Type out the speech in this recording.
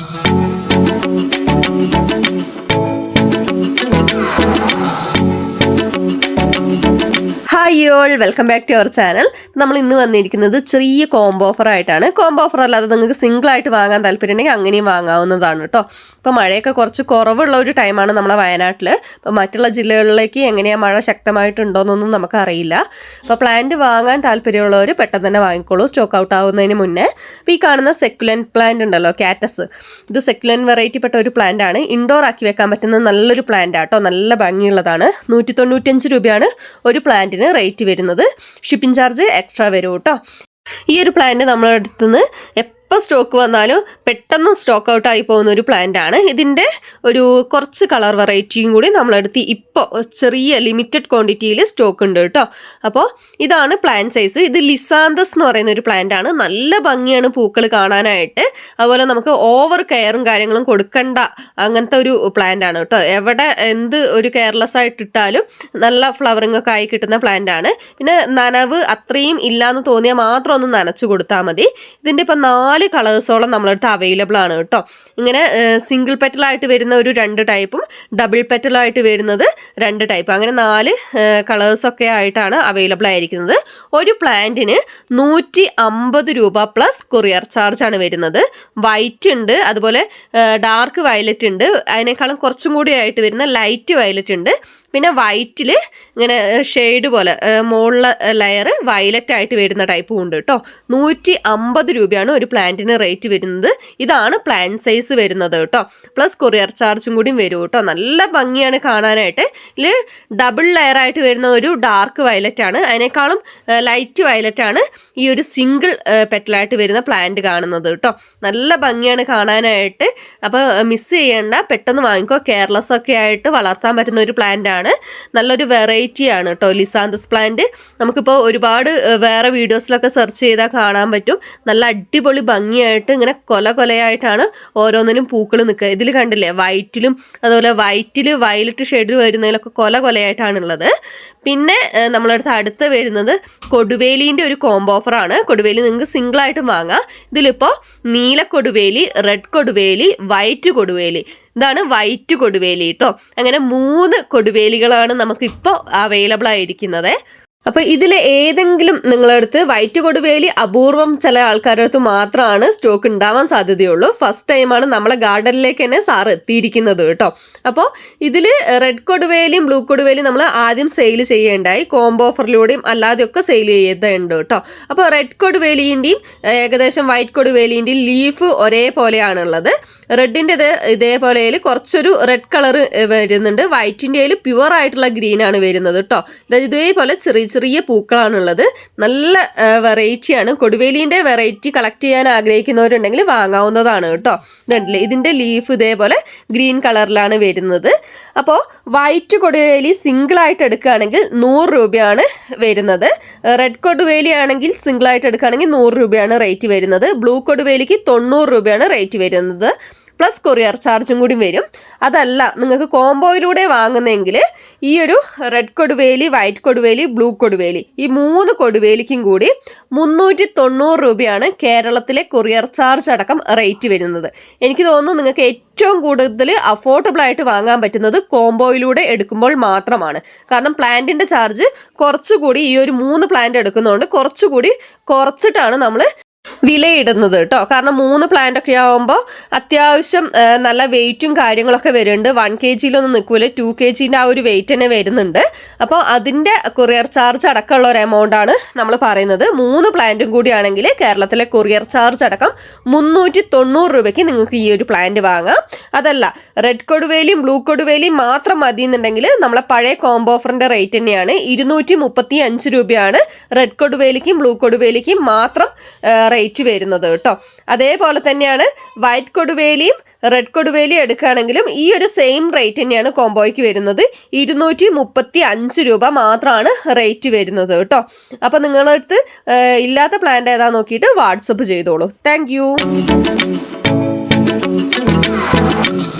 Thank you. All welcome back to our channel നമ്മൾ ഇന്ന് വന്നിരിക്കുന്നത് ചെറിയ കോംബോ ഓഫർ ആയിട്ടാണ്. കോംബോ ഓഫർ അല്ലാതെ നിങ്ങൾക്ക് സിംഗിൾ ആയിട്ട് വാങ്ങാൻ താല്പര്യമുണ്ടെങ്കിൽ അങ്ങനെയും വാങ്ങാവുന്നതാണ് കേട്ടോ. ഇപ്പോൾ മഴയൊക്കെ കുറച്ച് കുറവുള്ള ഒരു ടൈമാണ് നമ്മളെ വയനാട്ടിൽ ഇപ്പോൾ മറ്റുള്ള ജില്ലകളിലേക്ക് എങ്ങനെയാണ് മഴ ശക്തമായിട്ടുണ്ടോയെന്നൊന്നും നമുക്കറിയില്ല. അപ്പോൾ പ്ലാന്റ് വാങ്ങാൻ താല്പര്യമുള്ളവർ പെട്ടെന്ന് തന്നെ വാങ്ങിക്കോളൂ. സ്റ്റോക്ക് ഔട്ട് ആവുന്നതിന് മുന്നേ. അപ്പോൾ ഈ കാണുന്ന സെക്കുലൻ പ്ലാന്റ് ഉണ്ടല്ലോ കാറ്റസ് ഇത് സെക്കുലൻ വെറൈറ്റി പെട്ട ഒരു പ്ലാന്റ് ആണ്. ഇൻഡോർ ആക്കി വെക്കാൻ പറ്റുന്ന നല്ലൊരു പ്ലാന്റ് ആട്ടോ നല്ല ഭംഗിയുള്ളതാണ്. നൂറ്റി തൊണ്ണൂറ്റഞ്ച് രൂപയാണ് ഒരു പ്ലാന്റിന് റേറ്റ് വരുന്നത്. ഷിപ്പിംഗ് ചാർജ് എക്സ്ട്രാ വരും കേട്ടോ. ഈ ഒരു പ്ലാന്റ് നമ്മളെ അടുത്ത് നിന്ന് എപ്പോൾ സ്റ്റോക്ക് വന്നാലും പെട്ടെന്ന് സ്റ്റോക്ക് ഔട്ട് ആയി പോകുന്ന ഒരു പ്ലാന്റ് ആണ്. ഇതിന്റെ ഒരു കുറച്ച് കളർ വെറൈറ്റിയും കൂടി നമ്മളെടുത്ത് ഇപ്പോൾ ചെറിയ ലിമിറ്റഡ് ക്വാണ്ടിറ്റിയിൽ സ്റ്റോക്ക് ഉണ്ട് കേട്ടോ. അപ്പോൾ ഇതാണ് പ്ലാൻ സൈസ് ഇത് ലിസാന്തസ് എന്ന് പറയുന്ന ഒരു പ്ലാന്റ് ആണ്. നല്ല ഭംഗിയാണ് പൂക്കൾ കാണാനായിട്ട്. അതുപോലെ നമുക്ക് ഓവർ കെയറും കാര്യങ്ങളും കൊടുക്കണ്ട അങ്ങനത്തെ ഒരു പ്ലാന്റ് ആണ് കേട്ടോ. എവിടെ എന്ത് ഒരു കെയർലെസ് ആയിട്ട് ഇട്ടാലും നല്ല ഫ്ലവറിംഗ് ഒക്കെ ആയി കിട്ടുന്ന പ്ലാന്റ് ആണ്. പിന്നെ നനവ് അത്രയും ഇല്ലാന്ന് തോന്നിയാൽ മാത്രം ഒന്ന് നനച്ചു കൊടുത്താൽ മതി. ഇതിന്റെ ഇപ്പം നാല് കളേഴ്സോളം നമ്മളടുത്ത് അവൈലബിൾ ആണ് കേട്ടോ. ഇങ്ങനെ സിംഗിൾ പെറ്റലായിട്ട് വരുന്ന ഒരു രണ്ട് ടൈപ്പും ഡബിൾ പെറ്റലായിട്ട് വരുന്നത് രണ്ട് ടൈപ്പ് അങ്ങനെ നാല് കളേഴ്സൊക്കെ ആയിട്ടാണ് അവൈലബിൾ ആയിരിക്കുന്നത്. ഒരു പ്ലാന്റിന് നൂറ്റി അമ്പത് രൂപ പ്ലസ് കൊറിയർ ചാർജ് ആണ് വരുന്നത്. വൈറ്റ് ഉണ്ട് അതുപോലെ ഡാർക്ക് വയലറ്റ് ഉണ്ട്. അതിനേക്കാളും കുറച്ചും കൂടി ആയിട്ട് വരുന്ന ലൈറ്റ് വയലറ്റ് ഉണ്ട്. പിന്നെ വൈറ്റിൽ ഇങ്ങനെ ഷെയ്ഡ് പോലെ മുകളിലെ ലെയർ വയലറ്റ് ആയിട്ട് വരുന്ന ടൈപ്പും ഉണ്ട് കേട്ടോ നൂറ്റി അമ്പത് രൂപയാണ് ഒരു പ്ലാന്റിന് റേറ്റ് വരുന്നത്. ഇതാണ് പ്ലാൻ സൈസ് വരുന്നത് കേട്ടോ പ്ലസ് കൊറിയർ ചാർജും കൂടി വരും കേട്ടോ നല്ല ഭംഗിയാണ് കാണാനായിട്ട്. ഇതിൽ ഡബിൾ ലെയർ ആയിട്ട് വരുന്ന ഒരു ഡാർക്ക് വയലറ്റ് ആണ്. അതിനേക്കാളും ലൈറ്റ് വയലറ്റ് ആണ് ഈ ഒരു സിംഗിൾ പെറ്റലായിട്ട് വരുന്ന പ്ലാന്റ് കാണുന്നത് കേട്ടോ നല്ല ഭംഗിയാണ് കാണാനായിട്ട്. അപ്പോൾ മിസ് ചെയ്യേണ്ട പെട്ടെന്ന് വാങ്ങിക്കോ. കെയർലെസ് ഒക്കെ ആയിട്ട് വളർത്താൻ പറ്റുന്ന ഒരു പ്ലാന്റ് ആണ്. നല്ലൊരു വെറൈറ്റി ആണ് കേട്ടോ ലിസാന്തസ് പ്ലാന്റ് നമുക്കിപ്പോൾ ഒരുപാട് വേറെ വീഡിയോസിലൊക്കെ സെർച്ച് ചെയ്താൽ കാണാൻ പറ്റും. നല്ല അടിപൊളി ഭംഗിയായിട്ട് ഇങ്ങനെ കൊല കൊലയായിട്ടാണ് ഓരോന്നിനും പൂക്കൾ നിൽക്കുക ഇതിൽ കണ്ടില്ലേ? വൈറ്റിലും അതുപോലെ വൈറ്റിൽ വയലറ്റ് ഷെയ്ഡിൽ വരുന്നതിലൊക്കെ കൊല കൊലയായിട്ടാണുള്ളത്. പിന്നെ നമ്മളടുത്ത് അടുത്ത് വരുന്നത് കൊടുവേലിന്റെ ഒരു കോംബോ ഓഫറാണ് കൊടുവേലി നിങ്ങൾക്ക് സിംഗിളായിട്ടും വാങ്ങാം. ഇതിലിപ്പോൾ നീല കൊടുവേലി റെഡ് കൊടുവേലി വൈറ്റ് കൊടുവേലി. ഇതാണ് വൈറ്റ് കൊടുവേലി കേട്ടോ അങ്ങനെ മൂന്ന് കൊടുവേലികളാണ് നമുക്ക് ഇപ്പോൾ അവൈലബിൾ ആയിരിക്കുന്നത്. അപ്പോൾ ഇതിൽ ഏതെങ്കിലും നിങ്ങളടുത്ത് വൈറ്റ് കൊടുവേലി അപൂർവം ചില ആൾക്കാരുടെ അടുത്ത് മാത്രമാണ് സ്റ്റോക്ക് ഉണ്ടാവാൻ സാധ്യതയുള്ളൂ. ഫസ്റ്റ് ടൈമാണ് നമ്മളെ ഗാർഡനിലേക്ക് തന്നെ സാറ് എത്തിയിരിക്കുന്നത് കേട്ടോ അപ്പോൾ ഇതിൽ റെഡ് കൊടുവേലിയും ബ്ലൂ കൊടുവേലിയും നമ്മൾ ആദ്യം സെയിൽ ചെയ്യേണ്ടായി. കോംബോ ഓഫറിലൂടെയും അല്ലാതെയൊക്കെ സെയിൽ ചെയ്തുണ്ട് കേട്ടോ അപ്പോൾ റെഡ് കൊടുവേലിന്റെയും ഏകദേശം വൈറ്റ് കൊടുവേലിന്റെയും ലീഫ് ഒരേപോലെയാണുള്ളത്. റെഡിന്റെ ഇത് ഇതേപോലെ കുറച്ചൊരു റെഡ് കളർ വരുന്നുണ്ട്. വൈറ്റിന്റെ പ്യുവർ ആയിട്ടുള്ള ഗ്രീൻ ആണ് വരുന്നത് കേട്ടോ ഇത് ഇതേപോലെ ചെറിയ ചെറിയ പൂക്കളാണുള്ളത്. നല്ല വെറൈറ്റിയാണ് കൊടുവേലീന്റെ വെറൈറ്റി കളക്ട് ചെയ്യാൻ ആഗ്രഹിക്കുന്നവരുണ്ടെങ്കിൽ വാങ്ങാവുന്നതാണ് കേട്ടോ ഇതുണ്ടല്ലേ ഇതിന്റെ ലീഫ് ഇതേപോലെ ഗ്രീൻ കളറിലാണ് വരുന്നത്. അപ്പോൾ വൈറ്റ് കൊടുവേലി സിംഗിളായിട്ട് എടുക്കുകയാണെങ്കിൽ നൂറ് രൂപയാണ് വരുന്നത്. റെഡ് കൊടുവേലി ആണെങ്കിൽ സിംഗിളായിട്ട് എടുക്കുകയാണെങ്കിൽ നൂറ് രൂപയാണ് റേറ്റ് വരുന്നത്. ബ്ലൂ കൊടുവേലിക്ക് തൊണ്ണൂറ് രൂപയാണ് റേറ്റ് വരുന്നത്. പ്ലസ് കൊറിയർ ചാർജും കൂടി വരും. അതല്ല നിങ്ങൾക്ക് കോംബോയിലൂടെ വാങ്ങുന്നെങ്കിൽ ഈ ഒരു റെഡ് കൊടുവേലി വൈറ്റ് കൊടുവേലി ബ്ലൂ കൊടുവേലി ഈ മൂന്ന് കൊടുവേലിക്കും കൂടി മുന്നൂറ്റി തൊണ്ണൂറ് രൂപയാണ് കേരളത്തിലെ കൊറിയർ ചാർജ് അടക്കം റേറ്റ് വരുന്നത്. എനിക്ക് തോന്നുന്നു നിങ്ങൾക്ക് ഏറ്റവും കൂടുതൽ അഫോർഡബിൾ ആയിട്ട് വാങ്ങാൻ പറ്റുന്നത് കോംബോയിലൂടെ എടുക്കുമ്പോൾ മാത്രമാണ്. കാരണം പ്ലാന്റിന്റെ ചാർജ് കുറച്ചുകൂടി ഈ ഒരു മൂന്ന് പ്ലാന്റ് എടുക്കുന്നതുകൊണ്ട് കുറച്ചുകൂടി കുറച്ചിട്ടാണ് നമ്മൾ വിലയിടുന്നത് കേട്ടോ. കാരണം മൂന്ന് പ്ലാന്റ് ഒക്കെ ആവുമ്പോൾ അത്യാവശ്യം നല്ല വെയിറ്റും കാര്യങ്ങളൊക്കെ വരുന്നുണ്ട്. വൺ കെ ജിയിലൊന്നും നിൽക്കൂല. ടു കെ ജിന്റെ ആ ഒരു വെയിറ്റ് തന്നെ വരുന്നുണ്ട്. അപ്പോൾ അതിന്റെ കൊറിയർ ചാർജ് അടക്കമുള്ള ഒരു എമൗണ്ട് ആണ് നമ്മൾ പറയുന്നത്. മൂന്ന് പ്ലാന്റും കൂടിയാണെങ്കിൽ കേരളത്തിലെ കൊറിയർ ചാർജ് അടക്കം മുന്നൂറ്റി തൊണ്ണൂറ് രൂപയ്ക്ക് നിങ്ങൾക്ക് ഈ ഒരു പ്ലാന്റ് വാങ്ങാം. അതല്ല റെഡ് കൊടുവേലിയും ബ്ലൂ കൊടുവേലിയും മാത്രം മതി എന്നുണ്ടെങ്കിൽ നമ്മളെ പഴയ കോംബോ ഓഫറിന്റെ റേറ്റ് തന്നെയാണ്. ഇരുന്നൂറ്റി മുപ്പത്തി അഞ്ച് രൂപയാണ് റെഡ് കൊടുവേലിക്കും ബ്ലൂ കൊടുവേലിക്കും മാത്രം റേറ്റ് വരുന്നത് കേട്ടോ. അതേപോലെ തന്നെയാണ് വൈറ്റ് കൊടുവേലിയും റെഡ് കൊടുവേലിയും എടുക്കുകയാണെങ്കിലും ഈ ഒരു സെയിം റേറ്റ് തന്നെയാണ് കോംബോയ്ക്ക് വരുന്നത്. ഇരുന്നൂറ്റി മുപ്പത്തി അഞ്ച് രൂപ മാത്രമാണ് റേറ്റ് വരുന്നത് കേട്ടോ. അപ്പോൾ നിങ്ങളടുത്ത് ഇല്ലാത്ത പ്ലാന്റ് ഏതാ നോക്കിയിട്ട് വാട്സപ്പ് ചെയ്തോളൂ. Thank Thank you.